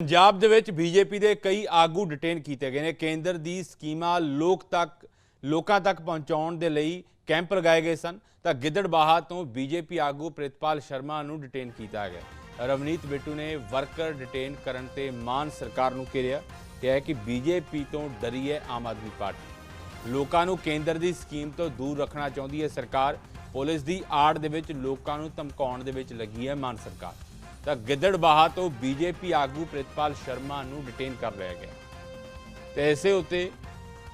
ਪੰਜਾਬ ਦੇ ਵਿੱਚ ਬੀਜੇਪੀ ਦੇ ਕਈ ਆਗੂ ਡਿਟੇਨ ਕੀਤੇ ਗਏ ਨੇ। ਕੇਂਦਰ ਦੀ ਸਕੀਮਾਂ ਲੋਕ ਤੱਕ, ਲੋਕਾਂ ਤੱਕ ਪਹੁੰਚਾਉਣ ਦੇ ਲਈ ਕੈਂਪ ਲਗਾਏ ਗਏ ਸਨ। ਤਾਂ ਗਿੱਦੜਬਾਹਾ ਤੋਂ ਬੀਜੇਪੀ ਆਗੂ ਪ੍ਰਿਤਪਾਲ ਸ਼ਰਮਾ ਨੂੰ ਡਿਟੇਨ ਕੀਤਾ ਗਿਆ। ਰਵਨੀਤ ਬਿੱਟੂ ਨੇ ਵਰਕਰ ਡਿਟੇਨ ਕਰਨ ਤੇ ਮਾਨ ਸਰਕਾਰ ਨੂੰ ਘੇਰਿਆ। ਕਿਹਾ ਹੈ ਕਿ ਬੀਜੇਪੀ ਤੋਂ ਡਰੀ ਹੈ ਆਮ ਆਦਮੀ ਪਾਰਟੀ। ਲੋਕਾਂ ਨੂੰ ਕੇਂਦਰ ਦੀ ਸਕੀਮ ਤੋਂ ਦੂਰ ਰੱਖਣਾ ਚਾਹੁੰਦੀ ਹੈ ਸਰਕਾਰ। ਪੁਲਿਸ ਦੀ ਆੜ ਦੇ ਵਿੱਚ ਲੋਕਾਂ ਨੂੰ ਧਮਕਾਉਣ ਦੇ ਵਿੱਚ ਲੱਗੀ ਹੈ ਮਾਨ ਸਰਕਾਰ। ਤਾਂ ਗਿੱਦੜਬਾਹਾ ਤੋਂ ਬੀਜੇਪੀ ਆਗੂ ਪ੍ਰਿਤਪਾਲ ਸ਼ਰਮਾ ਨੂੰ ਡਿਟੇਨ ਕਰ ਲਿਆ ਗਿਆ। ਤੇ ਇਸੇ ਉੱਤੇ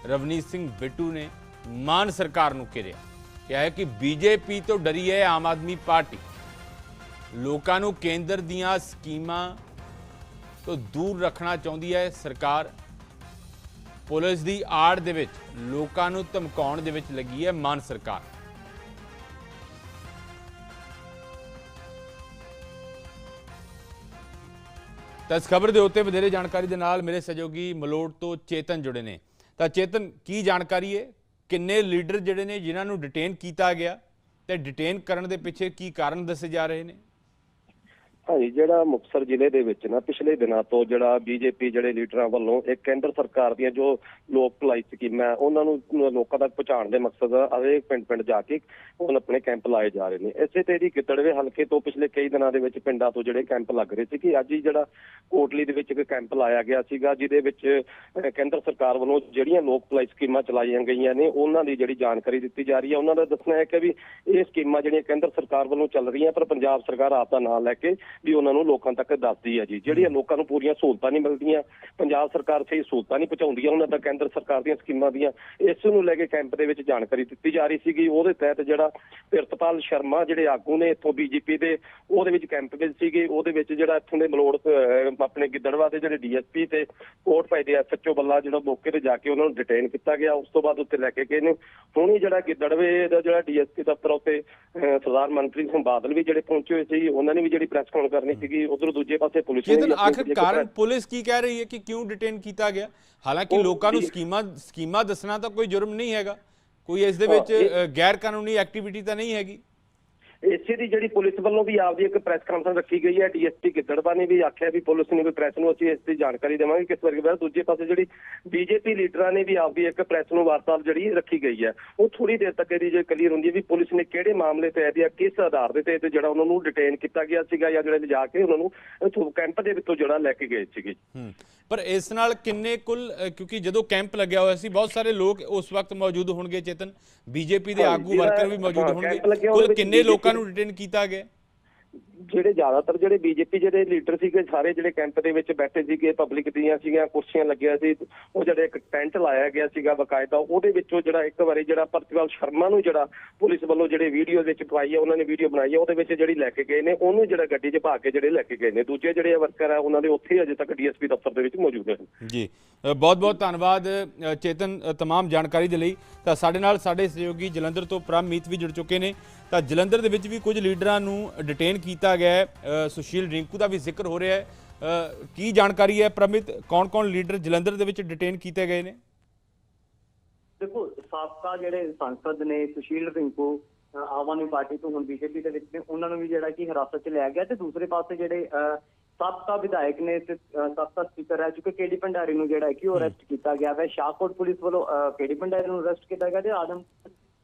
ਰਵਨੀਤ ਸਿੰਘ ਬਿੱਟੂ ਨੇ ਮਾਨ ਸਰਕਾਰ ਨੂੰ ਘੇਰਿਆ। ਕਿਹਾ ਹੈ ਕਿ ਬੀਜੇਪੀ ਤੋਂ ਡਰੀ ਹੈ ਆਮ ਆਦਮੀ ਪਾਰਟੀ। ਲੋਕਾਂ ਨੂੰ ਕੇਂਦਰ ਦੀਆਂ ਸਕੀਮਾਂ ਤੋਂ ਦੂਰ ਰੱਖਣਾ ਚਾਹੁੰਦੀ ਹੈ ਸਰਕਾਰ। ਪੁਲਿਸ ਦੀ ਆੜ ਦੇ ਵਿੱਚ ਲੋਕਾਂ ਨੂੰ ਧਮਕਾਉਣ ਦੇ ਵਿੱਚ ਲੱਗੀ ਹੈ ਮਾਨ ਸਰਕਾਰ। ਤਾਂ ਇਸ ਖਬਰ ਦੇ ਉੱਤੇ ਵਧੇਰੇ ਜਾਣਕਾਰੀ ਦੇ ਨਾਲ ਮੇਰੇ ਸਹਿਯੋਗੀ ਮਲੋੜ ਤੋਂ ਚੇਤਨ ਜੁੜੇ ਨੇ। ਤਾਂ ਚੇਤਨ, ਕੀ ਜਾਣਕਾਰੀ ਹੈ? ਕਿੰਨੇ ਲੀਡਰ ਜਿਹੜੇ ਨੇ, ਜਿਨ੍ਹਾਂ ਨੂੰ ਡਿਟੇਨ ਕੀਤਾ ਗਿਆ? ਤੇ ਡਿਟੇਨ ਕਰਨ ਦੇ ਪਿੱਛੇ ਕੀ ਕਾਰਨ ਦੱਸੇ ਜਾ ਰਹੇ ਨੇ? ਹਾਂਜੀ ਜਿਹੜਾ ਮੁਕਤਸਰ ਜ਼ਿਲ੍ਹੇ ਦੇ ਵਿੱਚ ਨਾ ਪਿਛਲੇ ਦਿਨਾਂ ਤੋਂ ਜਿਹੜਾ ਬੀਜੇਪੀ ਜਿਹੜੇ ਲੀਡਰਾਂ ਵੱਲੋਂ ਇੱਕ ਕੇਂਦਰ ਸਰਕਾਰ ਦੀਆਂ ਜੋ ਲੋਕ ਭਲਾਈ ਸਕੀਮਾਂ ਉਹਨਾਂ ਨੂੰ ਲੋਕਾਂ ਤੱਕ ਪਹੁੰਚਾਉਣ ਦੇ ਮਕਸਦ ਹਰੇਕ ਪਿੰਡ ਪਿੰਡ ਜਾ ਕੇ ਉਹਨਾਂ ਆਪਣੇ ਕੈਂਪ ਲਾਏ ਜਾ ਰਹੇ ਨੇ। ਇਸੇ ਤੇ ਦੀ ਗਿੱਦੜਵੇ ਹਲਕੇ ਤੋਂ ਪਿਛਲੇ ਕਈ ਦਿਨਾਂ ਦੇ ਵਿੱਚ ਪਿੰਡਾਂ ਤੋਂ ਜਿਹੜੇ ਕੈਂਪ ਲੱਗ ਰਹੇ ਸੀ ਕਿ ਅੱਜ ਹੀ ਜਿਹੜਾ ਕੋਟਲੀ ਦੇ ਵਿੱਚ ਇੱਕ ਕੈਂਪ ਲਾਇਆ ਗਿਆ ਸੀਗਾ, ਜਿਹਦੇ ਵਿੱਚ ਕੇਂਦਰ ਸਰਕਾਰ ਵੱਲੋਂ ਜਿਹੜੀਆਂ ਲੋਕ ਭਲਾਈ ਸਕੀਮਾਂ ਚਲਾਈਆਂ ਗਈਆਂ ਨੇ, ਉਹਨਾਂ ਦੀ ਜਿਹੜੀ ਜਾਣਕਾਰੀ ਦਿੱਤੀ ਜਾ ਰਹੀ ਹੈ। ਉਹਨਾਂ ਦਾ ਦੱਸਣਾ ਹੈ ਕਿ ਵੀ ਇਹ ਸਕੀਮਾਂ ਜਿਹੜੀਆਂ ਕੇਂਦਰ ਸਰਕਾਰ ਵੱਲੋਂ ਚੱਲ ਰਹੀਆਂ, ਪਰ ਪੰਜਾਬ ਸਰਕਾਰ ਆਪ ਦਾ ਨਾਂ ਲੈ ਕੇ ਵੀ ਉਹਨਾਂ ਨੂੰ ਲੋਕਾਂ ਤੱਕ ਦੱਸਦੀ ਹੈ ਜੀ। ਜਿਹੜੀਆਂ ਲੋਕਾਂ ਨੂੰ ਪੂਰੀਆਂ ਸਹੂਲਤਾਂ ਨਹੀਂ ਮਿਲਦੀਆਂ ਪੰਜਾਬ ਸਰਕਾਰ ਸਹੀ ਸਹੂਲਤਾਂ ਨਹੀਂ ਪਹੁੰਚਾਉਂਦੀਆਂ ਉਹਨਾਂ ਦਾ ਕੇਂਦਰ ਸਰਕਾਰ ਦੀਆਂ ਸਕੀਮਾਂ ਦੀਆਂ ਇਸ ਨੂੰ ਲੈ ਕੇ ਕੈਂਪ ਦੇ ਵਿੱਚ ਜਾਣਕਾਰੀ ਦਿੱਤੀ ਜਾ ਰਹੀ ਸੀਗੀ। ਉਹਦੇ ਤਹਿਤ ਜਿਹੜਾ ਪ੍ਰਿਤਪਾਲ ਸ਼ਰਮਾ ਜਿਹੜੇ ਆਗੂ ਨੇ ਇੱਥੋਂ ਬੀਜੇਪੀ ਦੇ ਉਹਦੇ ਵਿੱਚ ਕੈਂਪ ਵਿੱਚ ਸੀਗੇ। ਉਹਦੇ ਵਿੱਚ ਜਿਹੜਾ ਇੱਥੋਂ ਦੇ ਮਲੋੜ ਆਪਣੇ ਗਿੱਦੜਵਾ ਦੇ ਜਿਹੜੇ ਡੀਐਸਪੀ ਤੇ ਕੋਟ ਭਾਈ ਦੇ ਐਸਐਚਓ ਬੱਲਾ ਜਿਹੜਾ ਮੌਕੇ ਤੇ ਜਾ ਕੇ ਉਹਨਾਂ ਨੂੰ ਡਿਟੇਨ ਕੀਤਾ ਗਿਆ। ਉਸ ਤੋਂ ਬਾਅਦ ਉੱਤੇ ਲੈ ਕੇ ਗਏ ਨੇ। ਹੁਣ ਹੀ ਜਿਹੜਾ ਗਿੱਦੜਵੇ ਦਾ ਜਿਹੜਾ ਡੀਐਸਪੀ ਦਫ਼ਤਰ ਉੱਤੇ ਸਰਦਾਰ ਮੰਤਰੀ ਸਿੰਘ ਬਾਦਲ ਵੀ ਜਿਹੜੇ ਪਹੁੰਚੇ ਹੋਏ ਸੀ ਉਹਨਾਂ ਨੇ ਵੀ ਜਿਹੜੀ ਪ੍ਰੈਸ ਕਾਨਫਰੰਸ ਕਰਨੀ ਸੀਗੀ ਉਧਰ ਦੂਜੇ ਪਾਸੇ ਪੁਲਿਸ ਨੇ ਆਪਣੀ ਆਖਿਰ ਕਾਰਨ ਪੁਲਿਸ ਕੀ ਕਹਿ ਰਹੀ ਹੈ ਕਿ ਕਿਉਂ ਡਿਟੇਨ ਕੀਤਾ ਗਿਆ? ਹਾਲਾਂਕਿ ਲੋਕਾਂ ਨੂੰ ਸਕੀਮਾਂ ਸਕੀਮਾਂ ਦੱਸਣਾ ਤਾਂ ਕੋਈ ਜੁਰਮ ਨਹੀਂ ਹੈਗਾ। ਕੋਈ ਇਸ ਦੇ ਵਿੱਚ ਗੈਰ ਕਾਨੂੰਨੀ ਐਕਟੀਵਿਟੀ ਤਾਂ ਨਹੀਂ ਹੈਗੀ। ਇਸੇ ਦੀ ਜਿਹੜੀ ਪੁਲਿਸ ਵੱਲੋਂ ਵੀ ਆਪਦੀ ਇੱਕ ਪ੍ਰੈਸ ਕਾਨਫਰੰਸ ਰੱਖੀ ਗਈ ਹੈ ਡੀਐਸਪੀ ਗਿੱਦੜਵਾ ਨੇ ਵੀ ਆਖਿਆ ਵੀ ਪੁਲਿਸ ਨੇ ਵੀ ਪ੍ਰੈਸ ਨੂੰ ਅਸੀਂ ਇਸ ਦੀ ਜਾਣਕਾਰੀ ਦੇਵਾਂਗੇ ਕਿਸ ਵਰਗੇ ਬਾਰੇ ਦੂਜੇ ਪਾਸੇ ਜਿਹੜੀ ਬੀਜੇਪੀ ਲੀਡਰਾਂ ਨੇ ਵੀ ਆਪਦੀ ਇੱਕ ਪ੍ਰੈਸ ਨੂੰ ਵਾਰਤਾ ਜਿਹੜੀ ਰੱਖੀ ਗਈ ਹੈ ਉਹ ਥੋੜੀ ਦੇਰ ਤੱਕ ਇਹਦੀ ਜੇ ਕਲੀਅਰ ਹੁੰਦੀ ਹੈ ਵੀ ਪੁਲਿਸ ਨੇ ਕਿਹੜੇ ਮਾਮਲੇ ਤੇ ਆਦੀ ਕਿਸ ਆਧਾਰ ਦੇ ਤੇ ਜਿਹੜਾ ਉਹਨਾਂ ਨੂੰ ਡਿਟੇਨ ਕੀਤਾ ਗਿਆ ਸੀਗਾ ਜਾਂ ਜਿਹੜੇ ਲਿਜਾ ਕੇ ਉਹਨਾਂ ਨੂੰ ਇੱਥੋਂ ਕੈਂਪ ਦੇ ਵਿੱਚੋਂ ਜਿਹੜਾ ਲੈ ਕੇ ਗਏ ਸੀਗੇ। ਪਰ ਇਸ ਨਾਲ ਕਿੰਨੇ ਕੁੱਲ ਕਿਉਂਕਿ ਜਦੋਂ ਕੈਂਪ ਲੱਗਿਆ ਹੋਇਆ ਸੀ ਬਹੁਤ ਸਾਰੇ ਲੋਕ ਉਸ ਵਕਤ ਮੌਜੂਦ ਹੋਣਗੇ ਚੇਤਨ। ਬੀਜੇਪੀ ਦੇ ਆਗੂ ਵਰਕਰ ਵੀ ਮੌਜੂਦ ਹੋਣਗੇ। ਕੁੱਲ ਕਿੰਨੇ ਲੋਕਾਂ BJP ਨੂੰ ਡਿਟੇਨ ਕੀਤਾ ਗਿਆ। ਜਿਹੜੇ ਜ਼ਿਆਦਾਤਰ ਜਿਹੜੇ ਬੀਜੇਪੀ ਜਿਹੜੇ ਲੀਡਰ ਸੀਗੇ ਸਾਰੇ ਜਿਹੜੇ ਕੈਂਪ ਦੇ ਵਿੱਚ ਬੈਠੇ ਸੀਗੇ ਪਬਲਿਕ ਦੀਆਂ ਸੀਗੀਆਂ ਕੁਰਸੀਆਂ ਲੱਗੀਆਂ ਸੀ ਉਹ ਜਿਹੜੇ ਇੱਕ ਟੈਂਟ ਲਾਇਆ ਗਿਆ ਸੀਗਾ ਬਕਾਇਦਾ ਉਹਦੇ ਵਿੱਚੋਂ ਜਿਹੜਾ ਇੱਕ ਵਾਰੀ ਜਿਹੜਾ ਪ੍ਰਤੀਪਾਲ ਸ਼ਰਮਾ ਨੂੰ ਜਿਹੜਾ ਪੁਲਿਸ ਵੱਲੋਂ ਜਿਹੜੇ ਵੀਡੀਓ ਵਿੱਚ ਪਾਈ ਹੈ ਉਹਨਾਂ ਨੇ ਵੀਡੀਓ ਬਣਾਈ ਹੈ ਉਹਦੇ ਵਿੱਚ ਜਿਹੜੀ ਲੈ ਕੇ ਗਏ ਨੇ ਉਹਨੂੰ ਜਿਹੜਾ ਗੱਡੀ 'ਚ ਭਾ ਕੇ ਜਿਹੜੇ ਲੈ ਕੇ ਗਏ ਨੇ ਦੂਜੇ ਜਿਹੜੇ ਵਰਕਰ ਆ ਉਹਨਾਂ ਦੇ ਉੱਥੇ ਹੀ ਅਜੇ ਤੱਕ ਡੀਐਸਪੀ ਦਫ਼ਤਰ ਦੇ ਵਿੱਚ ਮੌਜੂਦ ਹਨ ਜੀ ਬਹੁਤ ਬਹੁਤ ਧੰਨਵਾਦ ਅ, ਚੇਤਨ ਅ, तमाम ਜਾਣਕਾਰੀ ਦੇ ਲਈ ਤਾਂ ਸਾਡੇ ਨਾਲ ਸਾਡੇ ਸਹਿਯੋਗੀ ਜਲੰਧਰ ਤੋਂ ਪ੍ਰਮਮੀਤ ਵੀ ਜੁੜ ਚੁੱਕੇ ਨੇ ਤਾਂ ਜਲੰਧਰ ਦੇ ਵਿੱਚ ਵੀ ਕੁਝ ਲੀਡਰਾਂ ਨੂੰ ਡਿਟੇਨ ਕੀਤਾ ਗਿਆ ਹੈ ਸੁਸ਼ੀਲ ਰਿੰਕੂ ਦਾ ਵੀ ਜ਼ਿਕਰ ਹੋ ਰਿਹਾ ਹੈ। ਕੀ ਜਾਣਕਾਰੀ ਹੈ ਪ੍ਰਮਿਤ? ਕੌਣ-ਕੌਣ ਲੀਡਰ ਜਲੰਧਰ ਦੇ ਵਿੱਚ ਡਿਟੇਨ ਕੀਤੇ ਗਏ ਨੇ? ਦੇਖੋ ਸਾਬਕਾ ਜਿਹੜੇ ਸੰਸਦ ਨੇ ਸੁਸ਼ੀਲ ਰਿੰਕੂ ਆਮ ਆਦਮੀ ਪਾਰਟੀ ਤੋਂ ਹੁਣ ਬੀਜੇਪੀ ਦੇ ਵਿੱਚ ਨੇ ਉਹਨਾਂ ਨੂੰ ਵੀ ਜਿਹੜਾ ਕਿ ਹਿਰਾਸਤ 'ਚ ਲਿਆ ਗਿਆ ਤੇ ਦੂਸਰੇ ਪਾਸੇ ਜਿਹੜੇ ਸਾਬਕਾ ਵਿਧਾਇਕ ਨੇ ਤੇ ਸਾਬਕਾ ਸਪੀਕਰ ਹੈ ਚੁੱਕੇ ਕੇਡੀ ਭੰਡਾਰੀ ਨੂੰ ਜਿਹੜਾ ਹੈ ਕਿ ਉਹ ਅਰੈਸਟ ਕੀਤਾ ਗਿਆ ਹੈ ਸ਼ਾਹਕੋਟ ਪੁਲਿਸ ਵੱਲੋਂ ਅਹ, ਕੇਡੀ ਭੰਡਾਰੀ ਨੂੰ ਅਰੈਸਟ ਕੀਤਾ ਗਿਆ ਤੇ ਆਦਮ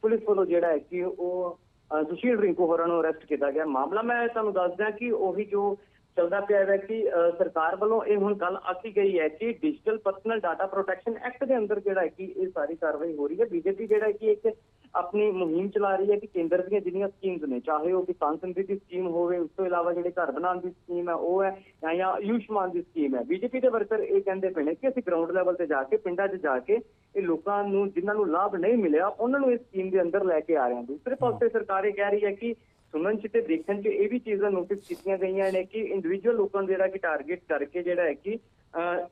ਪੁਲਿਸ ਵੱਲੋਂ ਜਿਹੜਾ ਹੈ ਕਿ ਉਹ ਸੁਸ਼ੀਲ ਰਿੰਕੂ ਹੋਰਾਂ ਨੂੰ ਅਰੈਸਟ ਕੀਤਾ ਗਿਆ। ਮਾਮਲਾ ਮੈਂ ਤੁਹਾਨੂੰ ਦੱਸ ਦਿਆਂ ਕਿ ਉਹੀ ਜੋ ਚੱਲਦਾ ਪਿਆ ਹੈ ਕਿ ਅਹ, ਸਰਕਾਰ ਵੱਲੋਂ ਇਹ ਹੁਣ ਗੱਲ ਆਖੀ ਗਈ ਹੈ ਕਿ digital personal data protection act ਦੇ ਅੰਦਰ ਜਿਹੜਾ ਹੈ ਕਿ ਇਹ ਸਾਰੀ ਕਾਰਵਾਈ ਹੋ ਰਹੀ ਹੈ। ਬੀਜੇਪੀ ਜਿਹੜਾ ਹੈ ਕਿ ਇੱਕ ਆਪਣੀ ਮੁਹਿੰਮ ਚਲਾ ਰਹੀ ਹੈ ਕਿ ਕੇਂਦਰ ਦੀਆਂ ਜਿੰਨੀਆਂ ਸਕੀਮਸ ਨੇ ਚਾਹੇ ਉਹ ਕਿਸਾਨ ਸਮ੍ਰਿੱਧੀ ਸਕੀਮ ਹੋਵੇ ਉਸ ਤੋਂ ਇਲਾਵਾ ਜਿਹੜੇ ਘਰ ਬਣਾਉਣ ਦੀ ਸਕੀਮ ਹੈ ਉਹ ਹੈ ਜਾਂ ਜਾਂ ਆਯੁਸ਼ਮਾਨ ਦੀ ਸਕੀਮ ਹੈ। ਬੀਜੇਪੀ ਦੇ ਵਰਕਰ ਇਹ ਕਹਿੰਦੇ ਪਏ ਨੇ ਕਿ ਅਸੀਂ ਗਰਾਊਂਡ ਲੈਵਲ ਤੇ ਜਾ ਕੇ ਪਿੰਡਾਂ 'ਚ ਜਾ ਕੇ ਇਹ ਲੋਕਾਂ ਨੂੰ ਜਿਨ੍ਹਾਂ ਨੂੰ ਲਾਭ ਨਹੀਂ ਮਿਲਿਆ ਉਹਨਾਂ ਨੂੰ ਇਸ ਸਕੀਮ ਦੇ ਅੰਦਰ ਲੈ ਕੇ ਆ ਰਹੇ ਹਾਂ। ਦੂਸਰੇ ਪਾਸੇ ਸਰਕਾਰ ਇਹ ਕਹਿ ਰਹੀ ਹੈ ਕਿ ਸੁਣਨ ਚ ਤੇ ਦੇਖਣ ਚ ਇਹ ਵੀ ਚੀਜ਼ਾਂ ਨੋਟਿਸ ਕੀਤੀਆਂ ਗਈਆਂ ਨੇ ਕਿ ਇੰਡੀਵਿਜੂਅਲ ਲੋਕਾਂ ਨੂੰ ਜਿਹੜਾ ਕਿ ਟਾਰਗੇਟ ਕਰਕੇ ਜਿਹੜਾ ਹੈ ਕਿ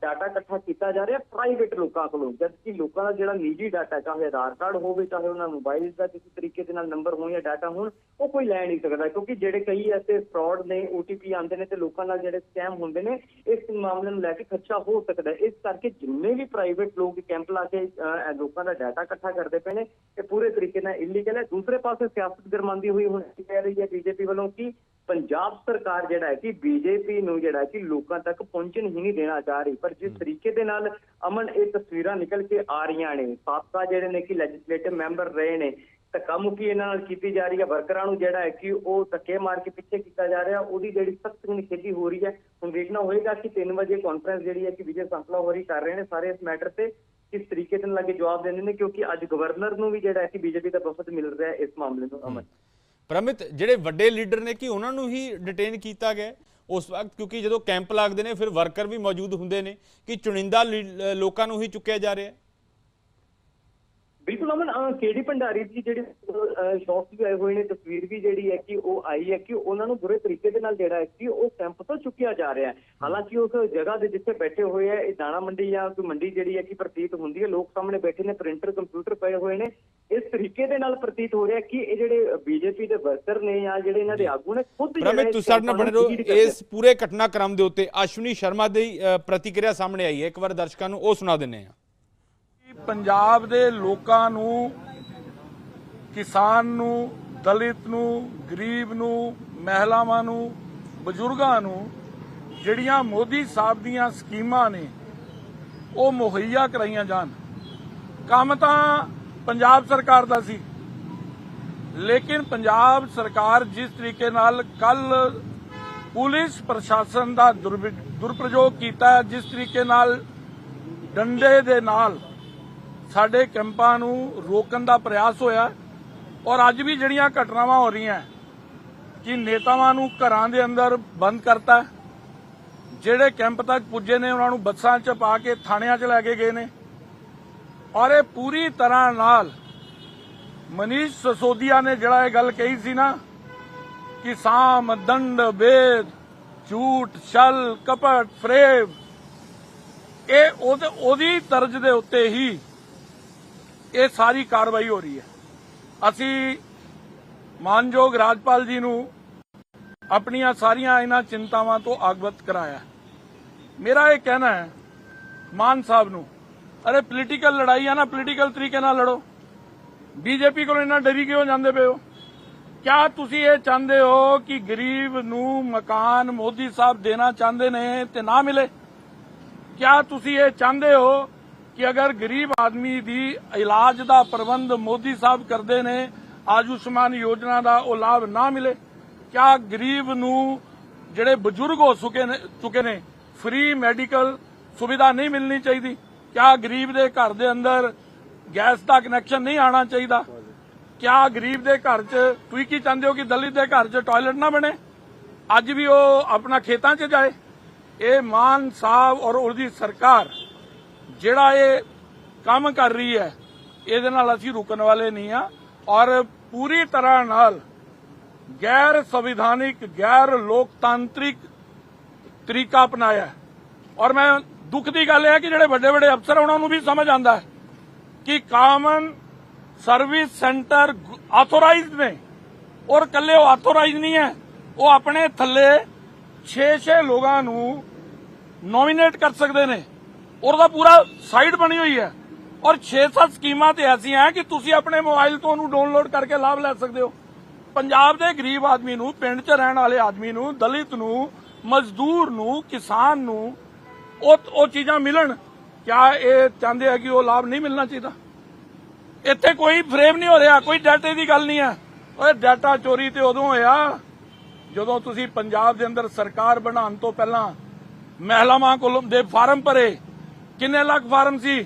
ਡਾਟਾ ਇਕੱਠਾ ਕੀਤਾ ਜਾ ਰਿਹਾ ਪ੍ਰਾਈਵੇਟ ਲੋਕਾਂ ਕੋਲੋਂ ਜਦਕਿ ਲੋਕਾਂ ਦਾ ਜਿਹੜਾ ਨਿੱਜੀ ਡਾਟਾ ਚਾਹੇ ਆਧਾਰ ਕਾਰਡ ਹੋਵੇ ਚਾਹੇ ਉਹਨਾਂ ਮੋਬਾਈਲ ਦਾ ਕਿਸੇ ਤਰੀਕੇ ਦੇ ਨਾਲ ਨੰਬਰ ਹੋਣ ਜਾਂ ਡਾਟਾ ਹੋਣ ਉਹ ਕੋਈ ਲੈ ਨਹੀਂ ਸਕਦਾ ਕਿਉਂਕਿ ਜਿਹੜੇ ਕਈ ਐਸੇ ਫਰਾਡ ਨੇ OTP ਆਉਂਦੇ ਨੇ ਤੇ ਲੋਕਾਂ ਨਾਲ ਜਿਹੜੇ ਸਕੈਮ ਹੁੰਦੇ ਨੇ ਇਸ ਮਾਮਲੇ ਨੂੰ ਲੈ ਕੇ ਖਰਚਾ ਹੋ ਸਕਦਾ ਇਸ ਕਰਕੇ ਜਿੰਨੇ ਵੀ ਪ੍ਰਾਈਵੇਟ ਲੋਕ ਕੈਂਪ ਲਾ ਕੇ ਅਹ, ਲੋਕਾਂ ਦਾ ਡਾਟਾ ਇਕੱਠਾ ਕਰਦੇ ਪਏ ਨੇ ਇਹ ਪੂਰੇ ਤਰੀਕੇ ਨਾਲ ਇਲੀਗਲ ਹੈ। ਦੂਸਰੇ ਪਾਸੇ ਸਿਆਸਤ ਗਰਮਾਂਦੀ ਹੋਈ ਹੁਣ ਕਹਿ ਰਹੀ ਹੈ ਬੀਜੇਪੀ ਵੱਲੋਂ ਕਿ ਪੰਜਾਬ ਸਰਕਾਰ ਜਿਹੜਾ ਹੈ ਕਿ ਬੀਜੇਪੀ ਨੂੰ ਜਿਹੜਾ ਹੈ ਕਿ ਲੋਕਾਂ ਤੱਕ ਪਹੁੰਚਣ ਹੀ ਨਹੀਂ ਦੇਣਾ ਚਾਹ ਰਹੀ। ਪਰ ਜਿਸ ਤਰੀਕੇ ਦੇ ਨਾਲ ਅਮਨ ਇਹ ਤਸਵੀਰਾਂ ਨਿਕਲ ਕੇ ਆ ਰਹੀਆਂ ਨੇ ਸਾਬਕਾ ਜਿਹੜੇ ਨੇ ਕਿ ਲੈਜਿਸਲੇਟਿਵ ਮੈਂਬਰ ਰਹੇ ਨੇ ਧੱਕਾ ਮੁੱਕੀ ਇਹਨਾਂ ਨਾਲ ਕੀਤੀ ਜਾ ਰਹੀ ਹੈ ਵਰਕਰਾਂ ਨੂੰ ਜਿਹੜਾ ਹੈ ਕਿ ਉਹ ਧੱਕੇ ਮਾਰ ਕੇ ਪਿੱਛੇ ਕੀਤਾ ਜਾ ਰਿਹਾ ਉਹਦੀ ਜਿਹੜੀ ਸਖਤ ਨਿਖੇਧੀ ਹੋ ਰਹੀ ਹੈ ਹੁਣ ਦੇਖਣਾ ਹੋਏਗਾ ਕਿ 3 ਵਜੇ ਕਾਨਫਰੰਸ ਜਿਹੜੀ ਹੈ ਕਿ ਵਿਜੇ ਸੰਪਲਾ ਹੋਰੀ ਕਰ ਰਹੇ ਨੇ ਸਾਰੇ ਇਸ ਮੈਟਰ ਤੇ ਕਿਸ ਤਰੀਕੇ ਨਾਲ ਅੱਗੇ ਜਵਾਬ ਦਿੰਦੇ ਨੇ ਕਿਉਂਕਿ ਅੱਜ ਗਵਰਨਰ ਨੂੰ ਵੀ ਜਿਹੜਾ ਹੈ ਕਿ ਬੀਜੇਪੀ ਦਾ ਵਫਦ ਮਿਲ ਰਿਹਾ ਹੈ ਇਸ ਮਾਮਲੇ ਨੂੰ ਅਮਨ। ਪ੍ਰਮਿਤ ਜਿਹੜੇ ਵੱਡੇ ਲੀਡਰ ਨੇ ਕਿ ਉਹਨਾਂ ਨੂੰ ਹੀ ਡਿਟੇਨ ਕੀਤਾ ਗਿਆ? ਉਸ ਵਕਤ ਕਿਉਂਕਿ ਜਦੋਂ ਕੈਂਪ ਲੱਗਦੇ ਨੇ, ਫਿਰ ਵਰਕਰ ਵੀ ਮੌਜੂਦ ਹੁੰਦੇ ਨੇ ਕਿ ਚੁਣਿੰਦਾ ਲੀ- ਲੋਕਾਂ ਨੂੰ ਹੀ ਚੁੱਕਿਆ ਜਾ ਰਿਹਾ। ਬਿਲਕੁਲ ਅਮਨ ਕੇਡੀ ਭੰਡਾਰੀ ਦੀ ਜਿਹੜੀ ਸ਼ੌਪ ਵੀ ਆਏ ਹੋਏ ਨੇ ਤਸਵੀਰ ਵੀ ਜਿਹੜੀ ਹੈ ਕਿ ਉਹ ਆਈ ਹੈ ਕਿ ਉਹਨਾਂ ਨੂੰ ਬੁਰੇ ਤਰੀਕੇ ਦੇ ਨਾਲ ਜਿਹੜਾ ਹੈ ਕਿ ਉਹ ਕੈਂਪ ਤੋਂ ਚੁੱਕਿਆ ਜਾ ਰਿਹਾ ਹੈ। ਹਾਲਾਂਕਿ ਉਸ ਜਗ੍ਹਾ ਦੇ ਜਿੱਥੇ ਬੈਠੇ ਹੋਏ ਆ ਇਹ ਦਾਣਾ ਮੰਡੀ ਜਾਂ ਕੋਈ ਮੰਡੀ ਜਿਹੜੀ ਹੈ ਕਿ ਪ੍ਰਤੀਤ ਹੁੰਦੀ ਹੈ ਲੋਕ ਸਾਹਮਣੇ ਬੈਠੇ ਨੇ ਪ੍ਰਿੰਟਰ ਕੰਪਿਊਟਰ ਪਏ ਹੋਏ ਨੇ। ਇਸ ਤਰੀਕੇ ਦੇ ਨਾਲ ਪ੍ਰਤੀਤ ਹੋ ਰਿਹਾ ਕਿ ਇਹ ਜਿਹੜੇ ਬੀਜੇਪੀ ਦੇ ਵਰਕਰ ਨੇ ਜਾਂ ਜਿਹੜੇ ਇਹਨਾਂ ਦੇ ਆਗੂ ਨੇ ਖੁਦ ਜਿਹੜਾ ਤੁਸੀਂ ਸਾਡੇ ਨਾਲ ਬਣੇ ਰਹੋ। ਇਸ ਪੂਰੇ ਘਟਨਾਕ੍ਰਮ ਦੇ ਉੱਤੇ ਅਸ਼ਵਨੀ ਸ਼ਰਮਾ ਦੀ ਪ੍ਰਤੀਕਿਰਿਆ ਸਾਹਮਣੇ ਆਈ ਹੈ। ਇੱਕ ਵਾਰ ਦਰਸ਼ਕਾਂ ਨੂੰ ਉਹ ਸੁਣਾ ਦਿੰਨੇ ਆ ਪੰਜਾਬ ਦੇ ਲੋਕਾਂ ਨੂੰ, ਕਿਸਾਨ ਨੂੰ, ਦਲਿਤ ਨੂੰ, ਗਰੀਬ ਨੂੰ, ਮਹਿਲਾਵਾਂ ਨੂੰ, ਬਜ਼ੁਰਗਾਂ ਨੂੰ, ਜਿਹੜੀਆਂ ਮੋਦੀ ਸਾਹਿਬ ਦੀਆਂ ਸਕੀਮਾਂ ਨੇ, ਉਹ ਮੁਹੱਈਆ ਕਰਾਈਆਂ ਜਾਣ। ਕੰਮ ਤਾਂ ਪੰਜਾਬ ਸਰਕਾਰ ਦਾ ਸੀ, ਲੇਕਿਨ ਪੰਜਾਬ ਸਰਕਾਰ ਜਿਸ ਤਰੀਕੇ ਨਾਲ ਕੱਲ ਪੁਲਿਸ ਪ੍ਰਸ਼ਾਸਨ ਦਾ ਦੁਰਵਿ- ਦੁਰਪ੍ਰਯੋਗ ਕੀਤਾ, ਜਿਸ ਤਰੀਕੇ ਨਾਲ ਡੰਡੇ ਦੇ ਨਾਲ ਸਾਡੇ ਕੈਂਪਾਂ ਨੂੰ ਰੋਕਣ ਦਾ ਪ੍ਰਯਾਸ ਹੋਇਆ ਔਰ ਅੱਜ ਵੀ ਜਿਹੜੀਆਂ ਘਟਨਾਵਾਂ ਹੋ ਰਹੀਆਂ ਕਿ ਨੇਤਾਵਾਂ ਨੂੰ ਘਰਾਂ ਦੇ ਅੰਦਰ ਬੰਦ ਕਰਤਾ ਜਿਹੜੇ ਕੈਂਪ ਤੱਕ ਪੁੱਜੇ ਨੇ, ਉਹਨਾਂ ਨੂੰ ਬੱਸਾਂ 'ਚ ਪਾ ਕੇ ਥਾਣਿਆਂ 'ਚ ਲੈ ਕੇ ਗਏ ਨੇ। ਔਰ ਇਹ ਪੂਰੀ ਤਰ੍ਹਾਂ ਨਾਲ ਮਨੀਸ਼ ਸਸੋਦੀਆ ਨੇ ਜਿਹੜਾ ਇਹ ਗੱਲ ਕਹੀ ਸੀ ਨਾ, ਕਿ ਸਾਮ, ਦੰਡ ਬੇਦ ਝੂਠ, ਛਲ, ਕਪਟ, ਫਰੇਬ, ਇਹ ਉਹਦੇ ਉਹਦੀ ਤਰਜ਼ ਦੇ ਉੱਤੇ ਹੀ ਇਹ ਸਾਰੀ ਕਾਰਵਾਈ ਹੋ ਰਹੀ ਹੈ। ਅਸੀਂ ਮਾਨਯੋਗ ਰਾਜਪਾਲ ਜੀ ਨੂੰ ਆਪਣੀਆਂ ਸਾਰੀਆਂ ਇਹਨਾਂ ਚਿੰਤਾਵਾਂ ਤੋਂ ਅਵਗਤ ਕਰਾਇਆ ਮੇਰਾ ਇਹ ਕਹਿਣਾ ਹੈ, ਮਾਨ ਸਾਹਿਬ ਨੂੰ, ਅਰੇ ਪੋਲੀਟੀਕਲ ਲੜਾਈ ਆ ਨਾ ਪੋਲੀਟੀਕਲ ਤਰੀਕੇ ਨਾਲ ਲੜੋ। ਬੀਜੇਪੀ ਕੋਲ ਇੰਨਾ ਡਰੀ ਕਿਉਂ ਜਾਂਦੇ ਪਏ ਹੋ? ਕਿਆ ਤੁਸੀਂ ਇਹ ਚਾਹੁੰਦੇ ਹੋ ਕਿ ਗਰੀਬ ਨੂੰ ਮਕਾਨ ਮੋਦੀ ਸਾਹਿਬ ਦੇਣਾ ਚਾਹੁੰਦੇ ਨੇ ਤੇ ਨਾ ਮਿਲੇ? ਕਿਆ ਤੁਸੀਂ ਇਹ ਚਾਹੁੰਦੇ ਹੋ ਕਿ ਅਗਰ ਗਰੀਬ ਆਦਮੀ ਦੀ ਇਲਾਜ ਦਾ ਪ੍ਰਬੰਧ ਮੋਦੀ ਸਾਹਿਬ ਕਰਦੇ ਨੇ, ਆਯੁਸ਼ਮਾਨ ਯੋਜਨਾ ਦਾ ਉਹ ਲਾਭ ਨਾ ਮਿਲੇ, ਕਿਆ ਗਰੀਬ ਨੂੰ ਜਿਹੜੇ ਬਜ਼ੁਰਗ ਹੋ ਚੁੱਕੇ ਨੇ ਚੁੱਕੇ ਨੇ ਫ੍ਰੀ ਮੈਡੀਕਲ ਸੁਵਿਧਾ ਨਹੀਂ ਮਿਲਣੀ ਚਾਹੀਦੀ? ਕਿਆ ਗਰੀਬ ਦੇ ਘਰ ਦੇ ਅੰਦਰ ਗੈਸ ਦਾ ਕਨੈਕਸ਼ਨ ਨਹੀਂ ਆਣਾ ਚਾਹੀਦਾ? ਕਿਆ ਗਰੀਬ ਦੇ ਘਰ 'ਚ, ਤੁਸੀਂ ਕੀ ਚਾਹੁੰਦੇ ਹੋ ਕਿ ਦਲਿਤ ਦੇ ਘਰ 'ਚ ਟਾਇਲਟ ਨਾ ਬਣੇ? ਅੱਜ ਵੀ ਉਹ ਆਪਣਾ ਖੇਤਾਂ 'ਚ ਜਾਏ। ਇਹ ਮਾਨ ਸਾਹਿਬ ਔਰ ਉਹਦੀ ਸਰਕਾਰ ਜਿਹੜਾ ਇਹ ਕੰਮ ਕਰ ਰਹੀ ਹੈ ਇਹਦੇ ਨਾਲ ਅਸੀਂ ਰੁਕਣ ਵਾਲੇ ਨਹੀਂ ਆ ਔਰ ਪੂਰੀ ਤਰ੍ਹਾਂ ਨਾਲ ਗੈਰ ਸੰਵਿਧਾਨਿਕ ਗੈਰ ਲੋਕਤਾਂਤਰਿਕ ਤਰੀਕਾ ਅਪਣਾਇਆ ਔਰ ਮੈਂ ਦੁੱਖ ਦੀ ਗੱਲ ਇਹ ਹੈ ਕਿ ਜਿਹੜੇ ਵੱਡੇ ਵੱਡੇ ਅਫਸਰ ਆ, ਉਹਨਾਂ ਨੂੰ ਵੀ ਸਮਝ ਆਂਦਾ ਹੈ ਕਿ ਕਾਮਨ ਸਰਵਿਸ ਸੈਂਟਰ ਆਥੋਰਾਈਜ਼ਡ ਨੇ। ਔਰ ਕੱਲੇ ਉਹ ਆਥੋਰਾਈਜ਼ ਨਹੀਂ ਹੈ ਉਹ ਆਪਣੇ ਥੱਲੇ 6-6 ਲੋਕਾਂ ਨੂੰ ਨੋਮੀਨੇਟ ਕਰ ਸਕਦੇ ਨੇ। ਉਹਦਾ ਪੂਰਾ ਸਾਈਟ ਬਣੀ ਹੋਈ ਹੈ। ਔਰ 6-7 ਸਕੀਮਾਂ ਤੇ ਐਸੀਆਂ ਹੈ ਕਿ ਤੁਸੀਂ ਆਪਣੇ ਮੋਬਾਈਲ ਤੋਂ ਉਹਨੂੰ ਡਾਊਨਲੋਡ ਕਰਕੇ ਲਾਭ ਲੈ ਸਕਦੇ ਹੋ। ਪੰਜਾਬ ਦੇ ਗਰੀਬ ਆਦਮੀ ਨੂੰ, ਪਿੰਡ 'ਚ ਰਹਿਣ ਵਾਲੇ ਆਦਮੀ ਨੂੰ, ਦਲਿਤ ਨੂੰ, ਮਜ਼ਦੂਰ ਨੂੰ, ਕਿਸਾਨ ਨੂੰ ਉਹ ਉਹ ਚੀਜ਼ਾਂ ਮਿਲਣ। ਕਿਆ ਇਹ ਚਾਹੁੰਦੇ ਆ ਕਿ ਉਹ ਲਾਭ ਨਹੀਂ ਮਿਲਣਾ ਚਾਹੀਦਾ? ਇੱਥੇ ਕੋਈ ਫਰੇਮ ਨਹੀਂ ਹੋ ਰਿਹਾ, ਕੋਈ ਡਾਟੇ ਦੀ ਗੱਲ ਨਹੀਂ ਹੈ। ਓਏ ਡਾਟਾ ਚੋਰੀ ਤੇ ਉਦੋਂ ਹੋਇਆ ਜਦੋਂ ਤੁਸੀਂ ਪੰਜਾਬ ਦੇ ਅੰਦਰ ਸਰਕਾਰ ਬਣਾਉਣ ਤੋਂ ਪਹਿਲਾਂ ਮਹਿਲਾਵਾਂ ਕੋਲੋਂ ਦੇ ਫਾਰਮ ਭਰੇ। ਕਿੰਨੇ ਲੱਖ ਫਾਰਮ ਸੀ?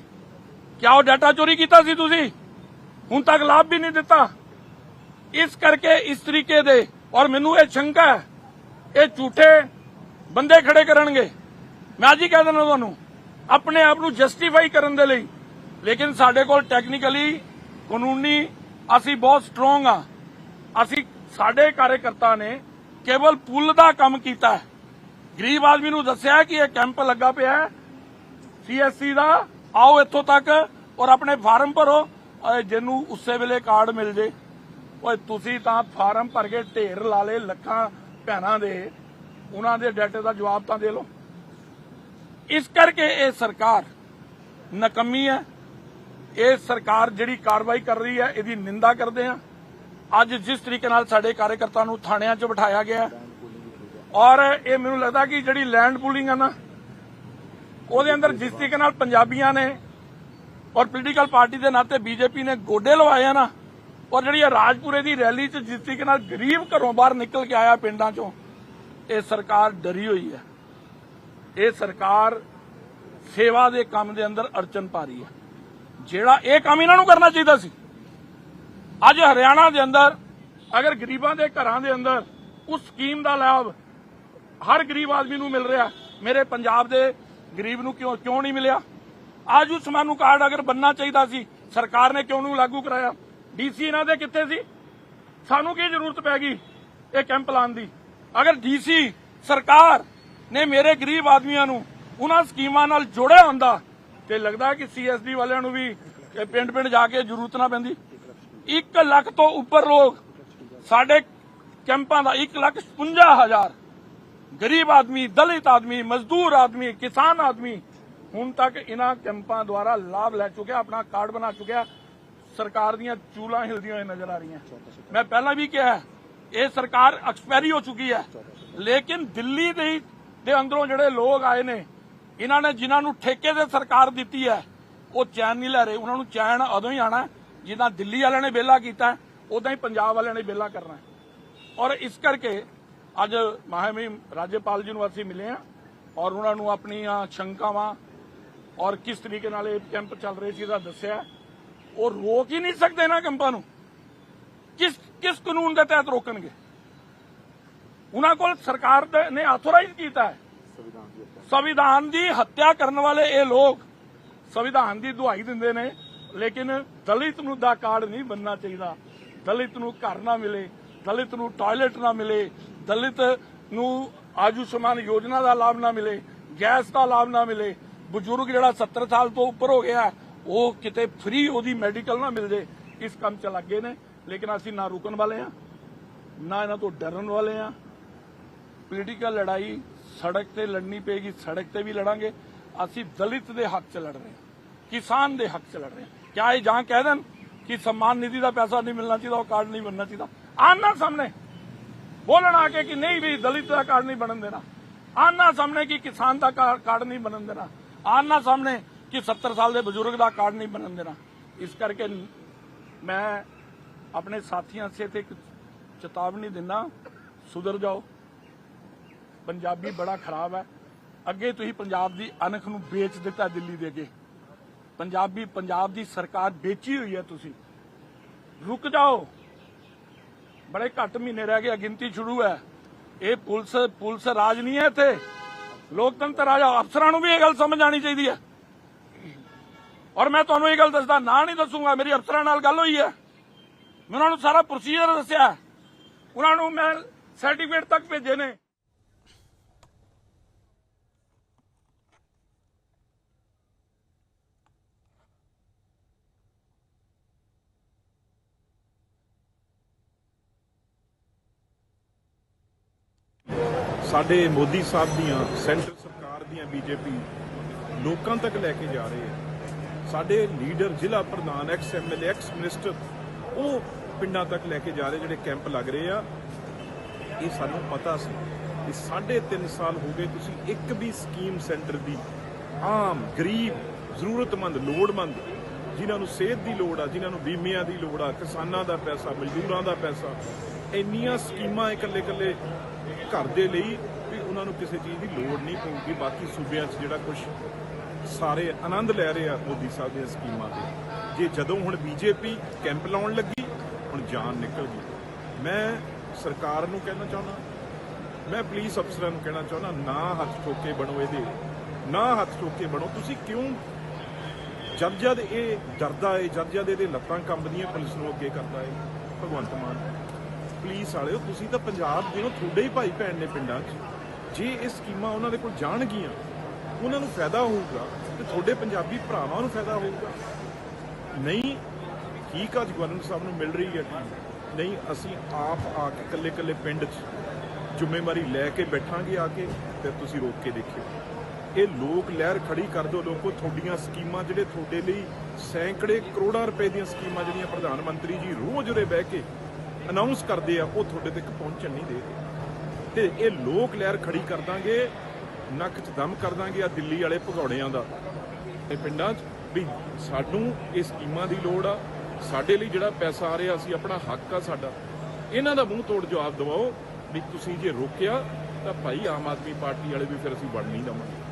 ਕਿਆ ਉਹ ਡਾਟਾ ਚੋਰੀ ਕੀਤਾ ਸੀ ਤੁਸੀਂ? ਹੁਣ ਤੱਕ ਲਾਭ ਵੀ ਨਹੀਂ ਦਿੱਤਾ। ਇਸ ਕਰਕੇ ਇਸ ਤਰੀਕੇ ਦੇ, ਔਰ ਮੈਨੂੰ ਇਹ ਸ਼ੰਕਾ ਹੈ, ਇਹ ਝੂਠੇ ਬੰਦੇ ਖੜੇ ਕਰਨਗੇ। ਮੈਂ ਅੱਜ ਹੀ ਕਹਿ ਦਿੰਦਾ ਤੁਹਾਨੂੰ, ਆਪਣੇ ਆਪ ਨੂੰ ਜਸਟੀਫਾਈ ਕਰਨ ਦੇ ਲਈ। ਲੇਕਿਨ ਸਾਡੇ ਕੋਲ ਟੈਕਨੀਕਲੀ ਕਾਨੂੰਨੀ ਅਸੀਂ ਬਹੁਤ ਸਟਰੋਂਗ ਆ ਅਸੀਂ, ਸਾਡੇ ਕਾਰਜਕਰਤਾ ਨੇ ਕੇਵਲ ਪੁੱਲ ਦਾ ਕੰਮ ਕੀਤਾ ਗਰੀਬ ਆਦਮੀ ਨੂੰ ਦੱਸਿਆ ਕਿ ਇਹ ਕੈਂਪ ਲੱਗਾ ਪਿਆ ਹੈ। ਸੀਐਸਸੀ ਦਾ, ਆਓ ਇੱਥੋਂ ਤੱਕ ਔਰ ਆਪਣੇ ਫਾਰਮ ਭਰੋ। ਅਹ ਜਿਹਨੂੰ ਉਸੇ ਵੇਲੇ ਕਾਰਡ ਮਿਲ ਜੇ। ਓਏ, ਤੁਸੀਂ ਤਾਂ ਫਾਰਮ ਭਰ ਕੇ ਢੇਰ ਲਾ ਲੇ ਲੱਖਾਂ ਭੈਣਾਂ ਦੇ। ਉਹਨਾਂ ਦੇ ਡਾਟੇ ਦਾ ਜਵਾਬ ਤਾਂ ਦੇ ਲਓ। ਇਸ ਕਰਕੇ ਇਹ ਸਰਕਾਰ ਨਕਮੀ ਹੈ। ਇਹ ਸਰਕਾਰ ਜਿਹੜੀ ਕਾਰਵਾਈ ਕਰ ਰਹੀ ਹੈ, ਇਹਦੀ ਨਿੰਦਾ ਕਰਦੇ ਆ ਅੱਜ ਜਿਸ ਤਰੀਕੇ ਨਾਲ ਸਾਡੇ ਕਾਰਜਕਰਤਾ ਨੂੰ ਥਾਣਿਆਂ 'ਚ ਬਿਠਾਇਆ ਗਿਆ ਔਰ ਇਹ ਮੈਨੂੰ ਲੱਗਦਾ ਕਿ ਜਿਹੜੀ ਲੈਂਡ ਪੂਲਿੰਗ ਹੈ ਨਾ ਉਹਦੇ ਅੰਦਰ ਜਿਸ ਤਰੀਕੇ ਨਾਲ ਪੰਜਾਬੀਆਂ ਨੇ ਔਰ ਪੋਲੀਟੀਕਲ ਪਾਰਟੀ ਦੇ ਨਾਤੇ ਬੀਜੇਪੀ ਨੇ ਗੋਡੇ ਲਵਾਏ ਆ ਨਾ, ਔਰ ਜਿਹੜੀ ਰਾਜਪੁਰੇ ਦੀ ਰੈਲੀ 'ਚ ਜਿਸ ਤਰੀਕੇ ਨਾਲ ਗਰੀਬ ਘਰੋਂ ਬਾਹਰ ਨਿਕਲ ਕੇ ਆਇਆ ਪਿੰਡਾਂ 'ਚੋਂ, ਇਹ ਸਰਕਾਰ ਡਰੀ ਹੋਈ ਹੈ। ਇਹ ਸਰਕਾਰ ਸੇਵਾ ਦੇ ਕੰਮ ਦੇ ਅੰਦਰ ਅੜਚਨ ਪਾ ਰਹੀ ਹੈ। ਜਿਹੜਾ ਇਹ ਕੰਮ ਇਹਨਾਂ ਨੂੰ ਕਰਨਾ ਚਾਹੀਦਾ ਸੀ, ਅੱਜ ਹਰਿਆਣਾ ਦੇ ਅੰਦਰ, ਅਗਰ ਗਰੀਬਾਂ ਦੇ ਘਰਾਂ ਦੇ ਅੰਦਰ ਉਸ ਸਕੀਮ ਦਾ ਲਾਭ ਹਰ ਗਰੀਬ ਆਦਮੀ ਨੂੰ ਮਿਲ ਰਿਹਾ। ਮੇਰੇ ਪੰਜਾਬ ਦੇ ਗਰੀਬ ਨੂੰ ਕਿਉਂ ਕਿਉਂ ਨਹੀਂ ਮਿਲਿਆ? ਆਯੁਸ਼ਮਾਨ ਨੂੰ ਕਾਰਡ ਅਗਰ ਬੰਨਣਾ ਚਾਹੀਦਾ ਸੀ, ਸਰਕਾਰ ਨੇ ਕਿਉਂ ਨੂੰ ਲਾਗੂ ਕਰਾਇਆ? ਡੀਸੀ ਇਹਨਾਂ ਦੇ ਕਿੱਥੇ ਸੀ? ਸਾਨੂੰ ਕੀ ਜ਼ਰੂਰਤ ਪੈ ਗਈ ਇਹ ਕੈਂਪ ਲਾਉਣ ਦੀ? ਅਗਰ ਡੀਸੀ, ਸਰਕਾਰ ਨੇ ਮੇਰੇ ਗਰੀਬ ਆਦਮੀਆਂ ਨੂੰ ਉਹਨਾਂ ਸਕੀਮਾਂ ਨਾਲ ਜੋੜਿਆ ਹੁੰਦਾ, ਤੇ ਲੱਗਦਾ ਕਿ ਸੀਐਸਡੀ ਵਾਲਿਆਂ ਨੂੰ ਵੀ ਪਿੰਡ ਪਿੰਡ ਜਾ ਕੇ ਜ਼ਰੂਰਤ ਨਾ ਪੈਂਦੀ। 1 ਲੱਖ ਤੋਂ ਉੱਪਰ ਲੋਕ ਸਾਡੇ ਕੈਂਪਾਂ ਦਾ 1 ਲੱਖ 56 ਹਜ਼ਾਰ ਗਰੀਬ ਆਦਮੀ, ਦਲਿਤ ਆਦਮੀ, ਮਜ਼ਦੂਰ ਆਦਮੀ, ਕਿਸਾਨ ਆਦਮੀ, ਹੁਣ ਤੱਕ ਇਹਨਾਂ ਕੈਂਪਾਂ ਦੁਆਰਾ ਲਾਭ ਲੈ ਚੁੱਕਿਆ, ਆਪਣਾ ਕਾਰਡ ਬਣਾ ਚੁੱਕਿਆ, ਸਰਕਾਰ ਦੀਆਂ ਚੂਲਾਂ ਹਿਲਦੀਆਂ ਹੋਈਆਂ ਨਜ਼ਰ ਆ ਰਹੀਆਂ। ਮੈਂ ਪਹਿਲਾਂ ਵੀ ਕਿਹਾ ਇਹ ਸਰਕਾਰ ਐਕਸਪਾਇਰੀ ਹੋ ਚੁੱਕੀ ਹੈ, ਲੇਕਿਨ ਦਿੱਲੀ ਦੇ ਦੇ ਅੰਦਰੋਂ ਜਿਹੜੇ ਲੋਕ ਆਏ ਨੇ, ਇਹਨਾਂ ਨੇ ਜਿਨ੍ਹਾਂ ਨੂੰ ਠੇਕੇ ਤੇ ਸਰਕਾਰ ਦਿੱਤੀ ਹੈ, ਉਹ ਚੈਨ ਨਹੀਂ ਲੈ ਰਹੇ, ਉਹਨਾਂ ਨੂੰ ਚੈਨ ਉਦੋਂ ਹੀ ਆਣਾ ਜਿੱਦਾਂ ਦਿੱਲੀ ਵਾਲਿਆਂ ਨੇ ਵਿਹਲਾ ਕੀਤਾ ਉਦਾਂ ਹੀ ਪੰਜਾਬ ਵਾਲਿਆਂ ਨੇ ਵਿਹਲਾ ਕਰਨਾ ਔਰ ਇਸ ਕਰਕੇ ਅੱਜ ਮਹਾਮਹਿਮ ਰਾਜਪਾਲ ਜੀ ਨੂੰ ਅਸੀਂ ਮਿਲੇ ਆ ਔਰ ਉਹਨਾਂ ਨੂੰ ਆਪਣੀਆਂ ਸ਼ੰਕਾਵਾਂ ਔਰ ਕਿਸ ਤਰੀਕੇ ਨਾਲ ਇਹ ਕੈਂਪ ਚੱਲ ਰਹੇ ਸੀ ਦਾ ਦੱਸਿਆ। ਉਹ ਰੋਕ ਹੀ ਨਹੀਂ ਸਕਦੇ ਨਾ ਕੈਂਪਾਂ ਨੂੰ। ਕਿਸ ਕਿਸ ਕਾਨੂੰਨ ਦੇ ਤਹਿਤ ਰੋਕਣਗੇ? ਉਹਨਾਂ ਕੋਲ ਸਰਕਾਰ ਨੇ ਆਥੋਰਾਈਜ਼ ਕੀਤਾ ਹੈ। ਸੰਵਿਧਾਨ ਦੀ ਹੱਤਿਆ ਕਰਨ ਵਾਲੇ ਇਹ ਲੋਕ ਸੰਵਿਧਾਨ ਦੀ ਦੁਹਾਈ ਦਿੰਦੇ ਨੇ, ਲੇਕਿਨ ਦਲਿਤ ਨੂੰ ਦਾ ਕਾਰਡ ਨਹੀਂ ਬੰਨਣਾ ਚਾਹੀਦਾ। ਦਲਿਤ ਨੂੰ ਘਰ ਨਾ ਮਿਲੇ, ਦਲਿਤ ਨੂੰ ਟਾਇਲਟ ਨਾ ਮਿਲੇ ਦਲਿਤ ਨੂੰ ਆਯੁਸ਼ਮਾਨ ਯੋਜਨਾ ਦਾ ਲਾਭ ਨਾ ਮਿਲੇ, ਗੈਸ ਦਾ ਲਾਭ ਨਾ ਮਿਲੇ, ਬਜ਼ੁਰਗ ਜਿਹੜਾ 70 ਸਾਲ ਤੋਂ ਉੱਪਰ ਹੋ ਗਿਆ, ਉਹ ਕਿਤੇ ਫ੍ਰੀ ਉਹਦੀ ਮੈਡੀਕਲ ਨਾ ਮਿਲ ਜੇ, ਇਸ ਕੰਮ ਚ ਲੱਗੇ ਨੇ, ਲੇਕਿਨ ਅਸੀਂ ਨਾ ਰੁਕਣ ਵਾਲੇ ਆ ਨਾ ਇਹਨਾਂ ਤੋਂ ਡਰਨ ਵਾਲੇ ਆ ਪੋਲੀਟੀਕਲ ਲੜਾਈ ਸੜਕ ਤੇ ਲੜਨੀ ਪਏਗੀ, ਸੜਕ ਤੇ ਵੀ ਲੜਾਂਗੇ। ਅਸੀਂ ਦਲਿਤ ਦੇ ਹੱਕ 'ਚ ਲੜ ਰਹੇ ਹਾਂ, ਕਿਸਾਨ ਦੇ ਹੱਕ 'ਚ ਲੜ ਰਹੇ ਹਾਂ। ਕਿਆ ਇਹ ਜਾਂ ਕਹਿ ਦੇਣ ਕਿ ਸਨਮਾਨ ਨਿਧੀ ਦਾ ਪੈਸਾ ਨਹੀਂ ਮਿਲਣਾ ਚਾਹੀਦਾ, ਉਹ ਕਾਰਡ ਨਹੀਂ ਬਣਨਾ ਚਾਹੀਦਾ? ਆਣ ਨਾ ਸਾਹਮਣੇ। ਬੋਲਣ ਆ ਕੇ ਕਿ ਨਹੀਂ ਵੀ ਦਲਿਤ ਦਾ ਕਾਰਡ ਨਹੀਂ ਬਣਨ ਦੇਣਾ। ਆਨਾ ਸਾਹਮਣੇ ਕਿ ਕਿਸਾਨ ਦਾ ਕਾਰਡ ਨਹੀਂ ਬਣਨ ਦੇਣਾ। ਆਨਾ ਸਾਹਮਣੇ ਕਿ 70 ਸਾਲ ਦੇ ਬਜ਼ੁਰਗ ਦਾ ਕਾਰਡ ਨਹੀਂ ਬਣਨ ਦੇਣਾ। ਇਸ ਕਰਕੇ ਮੈਂ ਆਪਣੇ ਸਾਥੀਆਂ ਸੇ ਤੇ ਇੱਕ ਚੇਤਾਵਨੀ ਦਿੰਦਾ, ਸੁਧਰ ਜਾਓ। ਪੰਜਾਬੀ ਬੜਾ ਖਰਾਬ ਹੈ। ਅੱਗੇ ਤੁਸੀਂ ਪੰਜਾਬ ਦੀ ਅਣਖ ਨੂੰ ਵੇਚ ਦਿੱਤਾ ਦਿੱਲੀ ਦੇ ਅੱਗੇ। ਪੰਜਾਬੀ, ਪੰਜਾਬ ਦੀ ਸਰਕਾਰ ਵੇਚੀ ਹੋਈ ਹੈ ਤੁਸੀਂ। ਰੁਕ ਜਾਓ। ਬੜੇ ਘੱਟ ਮਹੀਨੇ ਰਹਿ ਗਏ ਗਿਣਤੀ ਸ਼ੁਰੂ ਹੈ। ਇਹ ਪੁਲਿਸ ਪੁਲਿਸ ਰਾਜ ਨਹੀਂ ਹੈ ਇੱਥੇ। ਲੋਕਤੰਤਰ ਰਾਜ ਅਫਸਰਾਂ ਨੂੰ ਵੀ ਇਹ ਗੱਲ ਸਮਝ ਆਣੀ ਚਾਹੀਦੀ ਹੈ। ਔਰ ਮੈਂ ਤੁਹਾਨੂੰ ਇਹ ਗੱਲ ਦੱਸਦਾ, ਨਾ ਨਹੀਂ ਦੱਸੂਗਾ, ਮੇਰੀ ਅਫਸਰਾਂ ਨਾਲ ਗੱਲ ਹੋਈ ਹੈ। ਮੈਂ ਉਹਨਾਂ ਨੂੰ ਸਾਰਾ ਪ੍ਰੋਸੀਜਰ ਦੱਸਿਆ। ਉਹਨਾਂ ਨੂੰ ਮੈਂ ਸਰਟੀਫਿਕੇਟ ਤੱਕ ਭੇਜੇ ਨੇ। ਸਾਡੇ ਮੋਦੀ ਸਾਹਿਬ ਦੀਆਂ, ਸੈਂਟਰ ਸਰਕਾਰ ਦੀਆਂ, ਬੀਜੇਪੀ ਲੋਕਾਂ ਤੱਕ ਲੈ ਕੇ ਜਾ ਰਹੇ ਆ ਸਾਡੇ ਲੀਡਰ, ਜ਼ਿਲ੍ਹਾ ਪ੍ਰਧਾਨ ਐਕਸ ਐਮਐਲਏ ਐਕਸ ਮਿਨਿਸਟਰ ਉਹ ਪਿੰਡਾਂ ਤੱਕ ਲੈ ਕੇ ਜਾ ਰਹੇ, ਜਿਹੜੇ ਕੈਂਪ ਲੱਗ ਰਹੇ ਆ। ਇਹ ਸਾਨੂੰ ਪਤਾ ਸੀ ਕਿ ਸਾਢੇ ਤਿੰਨ ਸਾਲ ਹੋ ਗਏ ਤੁਸੀਂ ਇੱਕ ਵੀ ਸਕੀਮ ਸੈਂਟਰ ਦੀ ਆਮ, ਗਰੀਬ, ਜ਼ਰੂਰਤਮੰਦ, ਲੋੜਮੰਦ, ਜਿਨ੍ਹਾਂ ਨੂੰ ਸਿਹਤ ਦੀ ਲੋੜ ਆ, ਜਿਨ੍ਹਾਂ ਨੂੰ ਬੀਮਿਆਂ ਦੀ ਲੋੜ ਆ, ਕਿਸਾਨਾਂ ਦਾ ਪੈਸਾ, ਮਜ਼ਦੂਰਾਂ ਦਾ ਪੈਸਾ, ਇੰਨੀਆਂ ਸਕੀਮਾਂ ਇਕੱਲੇ ਇਕੱਲੇ ਘਰ ਦੇ ਲਈ ਵੀ ਉਹਨਾਂ ਨੂੰ ਕਿਸੇ ਚੀਜ਼ ਦੀ ਲੋੜ ਨਹੀਂ ਪਊਗੀ, ਬਾਕੀ ਸੂਬਿਆਂ 'ਚ ਜਿਹੜਾ ਕੁਝ ਸਾਰੇ ਆਨੰਦ ਲੈ ਰਹੇ ਆ ਮੋਦੀ ਸਾਹਿਬ ਦੀਆਂ ਸਕੀਮਾਂ ਤੇ। ਜੇ ਜਦੋਂ ਹੁਣ ਬੀਜੇਪੀ ਕੈਂਪ ਲਾਉਣ ਲੱਗੀ, ਹੁਣ ਜਾਨ ਨਿਕਲ ਗਈ। ਮੈਂ ਸਰਕਾਰ ਨੂੰ ਕਹਿਣਾ ਚਾਹੁੰਦਾ, ਮੈਂ ਪੁਲਿਸ ਅਫਸਰਾਂ ਨੂੰ ਕਹਿਣਾ ਚਾਹੁੰਦਾ, ਨਾ ਹੱਥ ਠੋਕੇ ਬਣੋ ਇਹਦੇ, ਨਾ ਹੱਥ ਠੋਕੇ ਬਣੋ। ਤੁਸੀਂ ਕਿਉਂ ਜਦ ਜਦ ਇਹ ਡਰਦਾ ਏ ਜਦ ਜਦ ਇਹਦੇ ਲੱਤਾਂ ਕੰਬਦੀਆਂ, ਪੁਲਿਸ ਨੂੰ ਅੱਗੇ ਕਰਦਾ ਏ? ਭਗਵੰਤ ਮਾਨ। ਪੁਲਿਸ ਵਾਲਿਓ, ਤੁਸੀਂ ਤਾਂ ਪੰਜਾਬ ਦੇ ਹੋ, ਤੁਹਾਡੇ ਹੀ ਭਾਈ ਭੈਣ ਨੇ ਪਿੰਡਾਂ 'ਚ। ਜੇ ਇਹ ਸਕੀਮਾਂ ਉਹਨਾਂ ਦੇ ਕੋਲ ਜਾਣਗੀਆਂ, ਉਹਨਾਂ ਨੂੰ ਫਾਇਦਾ ਹੋਊਗਾ ਤੇ ਤੁਹਾਡੇ ਪੰਜਾਬੀ ਭਰਾਵਾਂ ਨੂੰ ਫਾਇਦਾ ਹੋਊਗਾ। ਨਹੀਂ, ਠੀਕ ਆ ਗਵਰਨਰ ਸਾਹਿਬ ਨੂੰ ਮਿਲ ਰਹੀ ਹੈ ਟੀਮ ਨਹੀਂ, ਅਸੀਂ ਆਪ ਆ ਕੇ ਇਕੱਲੇ ਇਕੱਲੇ ਪਿੰਡ 'ਚ ਜ਼ਿੰਮੇਵਾਰੀ ਲੈ ਕੇ ਬੈਠਾਂਗੇ ਆ ਕੇ ਤੇ ਤੁਸੀਂ ਰੋਕ ਕੇ ਦੇਖਿਓ। ਇਹ ਲੋਕ ਲਹਿਰ ਖੜੀ ਕਰ ਦਿਓ ਲੋਕੋ, ਤੁਹਾਡੀਆਂ ਸਕੀਮਾਂ ਜਿਹੜੇ ਤੁਹਾਡੇ ਲਈ ਸੈਂਕੜੇ ਕਰੋੜਾਂ ਰੁਪਏ ਦੀਆਂ ਸਕੀਮਾਂ ਜਿਹੜੀਆਂ ਪ੍ਰਧਾਨ ਮੰਤਰੀ ਜੀ ਰੋਜ਼ ਉਰੇ ਬਹਿ ਕੇ ਅਨਾਉਂਸ ਕਰਦੇ ਆ, ਉਹ ਤੁਹਾਡੇ ਤੱਕ ਪਹੁੰਚਣ ਨਹੀਂ ਦੇ ਰਹੇ। ਤੇ ਇਹ ਲੋਕ ਲਹਿਰ ਖੜੀ ਕਰ ਦਾਂਗੇ, ਨੱਕ 'ਚ ਦਮ ਕਰ ਦਾਂਗੇ ਆ ਦਿੱਲੀ ਵਾਲੇ ਭਗੌੜਿਆਂ ਦਾ। ਇਹ ਪਿੰਡਾਂ 'ਚ ਵੀ ਸਾਨੂੰ ਇਹ ਸਕੀਮਾਂ ਦੀ ਲੋੜ ਆ। ਸਾਡੇ ਲਈ ਜਿਹੜਾ ਪੈਸਾ ਆ ਰਿਹਾ, ਅਸੀਂ ਆਪਣਾ ਹੱਕ ਆ ਸਾਡਾ। ਇਹਨਾਂ ਦਾ ਮੂੰਹ ਤੋੜ ਜਵਾਬ ਦਿਵਾਓ ਵੀ ਤੁਸੀਂ ਜੇ ਰੋਕਿਆ, ਤਾਂ ਭਾਈ ਆਮ ਆਦਮੀ ਪਾਰਟੀ ਵਾਲੇ ਵੀ ਫਿਰ ਅਸੀਂ ਵੜ ਨਹੀਂ ਦਵਾਂਗੇ